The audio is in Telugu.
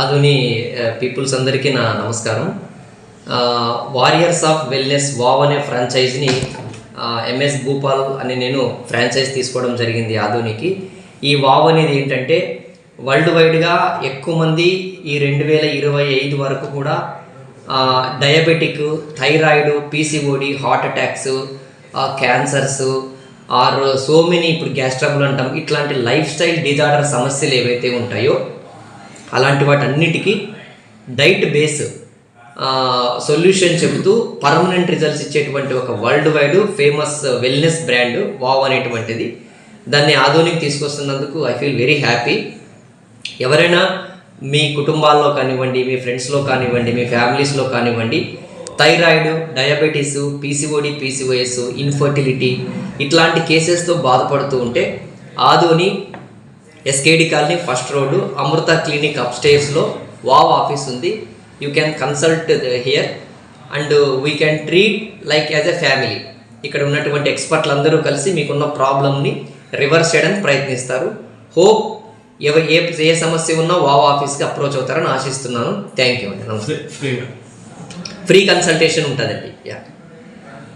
ఆధుని పీపుల్స్ అందరికీ నా నమస్కారం. వారియర్స్ ఆఫ్ వెల్నెస్ వావ్ అనే ఫ్రాంచైజ్ని ఎంఎస్ భూపాల్ అని నేను ఫ్రాంచైజ్ తీసుకోవడం జరిగింది ఆధునికి. ఈ వావ్ అనేది ఏంటంటే వరల్డ్ వైడ్గా ఎక్కువ మంది ఈ రెండు వేల ఇరవై ఐదు వరకు కూడా diabetic thyroid PCOD heart attacks cancers are so many ఇప్పుడు గ్యాస్ట్రబుల్ అంటాం. ఇట్లాంటి లైఫ్ స్టైల్ డిజార్డర్ సమస్యలు ఏవైతే ఉంటాయో అలాంటి వాటన్నిటికీ డైట్ బేస్ సొల్యూషన్ చెబుతూ పర్మనెంట్ రిజల్ట్స్ ఇచ్చేటువంటి ఒక world wide famous wellness brand wow అనేటువంటిది. దాన్ని ఆధునిక తీసుకొస్తున్నందుకు ఐ ఫీల్ వెరీ హ్యాపీ. ఎవరైనా మీ కుటుంబాల్లో కానివ్వండి మీ ఫ్రెండ్స్లో కానివ్వండి మీ ఫ్యామిలీస్లో కానివ్వండి thyroid diabetes PCOD PCOS infertility ఇట్లాంటి కేసెస్తో బాధపడుతూ ఉంటే Adoni SKD colony first road Amrita clinic అప్స్టేర్స్లో wow office ఉంది. You can consult here and we can treat like as a family ఇక్కడ ఉన్నటువంటి ఎక్స్పర్ట్లు అందరూ కలిసి మీకున్న ప్రాబ్లమ్ని రివర్స్ చేయడానికి ప్రయత్నిస్తారు. హోప్ ఎవ ఏ ఏ సమస్య ఉన్నా వావ్ ఆఫీస్కి అప్రోచ్ అవుతారని ఆశిస్తున్నాను. థ్యాంక్ యూ అండి. నమస్తే. ఫ్రీ కన్సల్టేషన్ ఉంటుందండి. యా